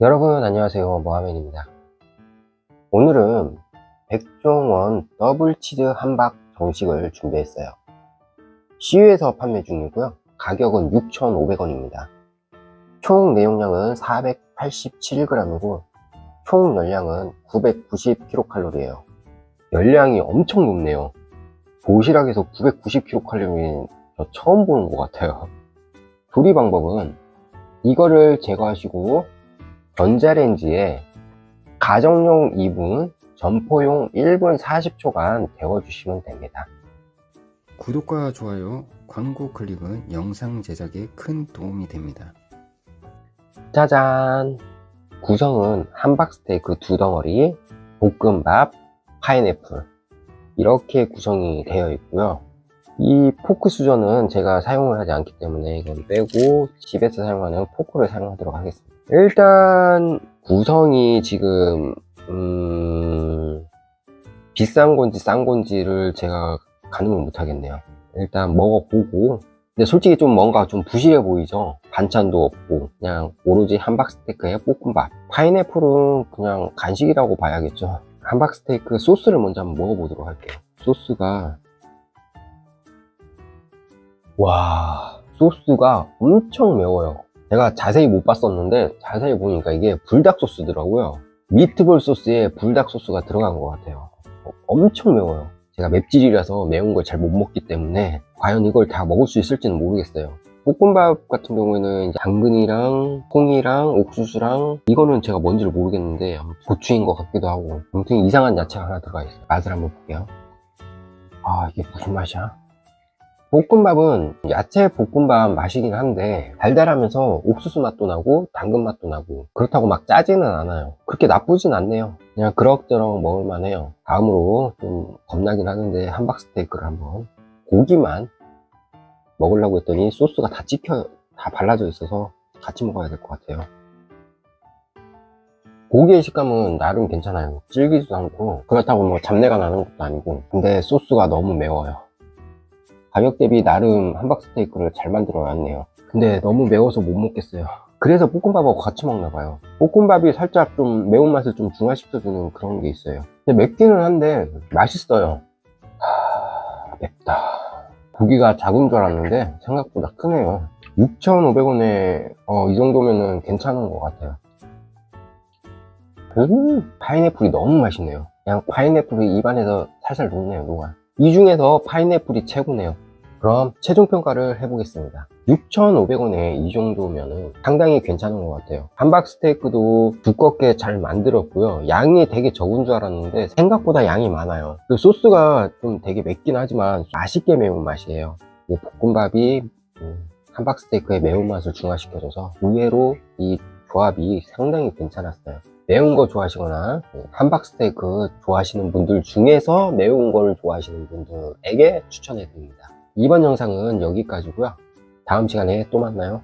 여러분 안녕하세요. 모하멘입니다. 오늘은 백종원 더블치즈 함박 정식을 준비했어요. CU에서 판매 중이고요. 가격은 6,500원입니다. 총 내용량은 487g이고 총 열량은 990kcal예요. 열량이 엄청 높네요. 도시락에서 990kcal는 저 처음 보는 것 같아요. 조리 방법은 이거를 제거하시고 전자레인지에 가정용 2분, 점포용 1분 40초간 데워주시면 됩니다. 구독과 좋아요, 광고 클릭은 영상 제작에 큰 도움이 됩니다. 짜잔! 구성은 함박스테이크 두 덩어리, 볶음밥, 파인애플 이렇게 구성이 되어 있고요. 이 포크 수저는 제가 사용을 하지 않기 때문에 이건 빼고 집에서 사용하는 포크를 사용하도록 하겠습니다. 일단 구성이 지금 음, 비싼 건지 싼 건지를 제가 가늠을 못 하겠네요. 일단 먹어보고 근데 솔직히 좀 뭔가 좀 부실해 보이죠? 반찬도 없고 그냥 오로지 함박스테이크에 볶음밥 파인애플은 그냥 간식이라고 봐야겠죠 함박스테이크 소스를 먼저 한번 먹어보도록 할게요 소스가 와 소스가 엄청 매워요. 제가 자세히 못 봤었는데 자세히 보니까 이게 불닭 소스더라고요. 미트볼 소스에 불닭 소스가 들어간 것 같아요. 어, 엄청 매워요. 제가 맵찔이라서 매운 걸 잘 못 먹기 때문에 과연 이걸 다 먹을 수 있을지는 모르겠어요. 볶음밥 같은 경우에는 당근이랑 콩이랑 옥수수랑 이거는 제가 뭔지를 모르겠는데 고추인 것 같기도 하고 아무튼 이상한 야채가 하나 들어가 있어요. 맛을 한번 볼게요. 아 이게 무슨 맛이야 볶음밥은 야채 볶음밥 맛이긴 한데 달달하면서 옥수수 맛도 나고 당근 맛도 나고 그렇다고 막 짜지는 않아요. 그렇게 나쁘진 않네요. 그냥 그럭저럭 먹을만 해요. 다음으로 좀 겁나긴 하는데 함박스테이크를 한번 고기만 먹으려고 했더니 소스가 다 찍혀 다 발라져 있어서 같이 먹어야 될 것 같아요. 고기의 식감은 나름 괜찮아요. 질기지도 않고 그렇다고 뭐 잡내가 나는 것도 아니고 근데 소스가 너무 매워요 가격 대비 나름 함박스테이크를 잘 만들어 놨네요. 근데 너무 매워서 못 먹겠어요. 그래서 볶음밥하고 같이 먹나 봐요. 볶음밥이 살짝 좀 매운맛을 좀 중화시켜주는 그런 게 있어요. 근데 맵기는 한데 맛있어요. 하... 맵다. 고기가 작은 줄 알았는데 생각보다 크네요. 6,500원에 어, 이 정도면은 괜찮은 것 같아요. 음, 파인애플이 너무 맛있네요. 그냥 파인애플이 입안에서 살살 녹네요 녹아. 이 중에서 파인애플이 최고네요 그럼 최종 평가를 해보겠습니다. 6,500원에 이 정도면 상당히 괜찮은 것 같아요. 함박 스테이크도 두껍게 잘 만들었고요. 양이 되게 적은 줄 알았는데 생각보다 양이 많아요. 그 소스가 좀 되게 맵긴 하지만 맛있게 매운 맛이에요. 이 볶음밥이 음, 함박 스테이크의 매운맛을 중화시켜줘서 의외로 이 조합이 상당히 괜찮았어요. 매운 거 좋아하시거나 함박 스테이크 좋아하시는 분들 중에서 매운 걸 좋아하시는 분들에게 추천해 드립니다 이번 영상은 여기까지고요. 다음 시간에 또 만나요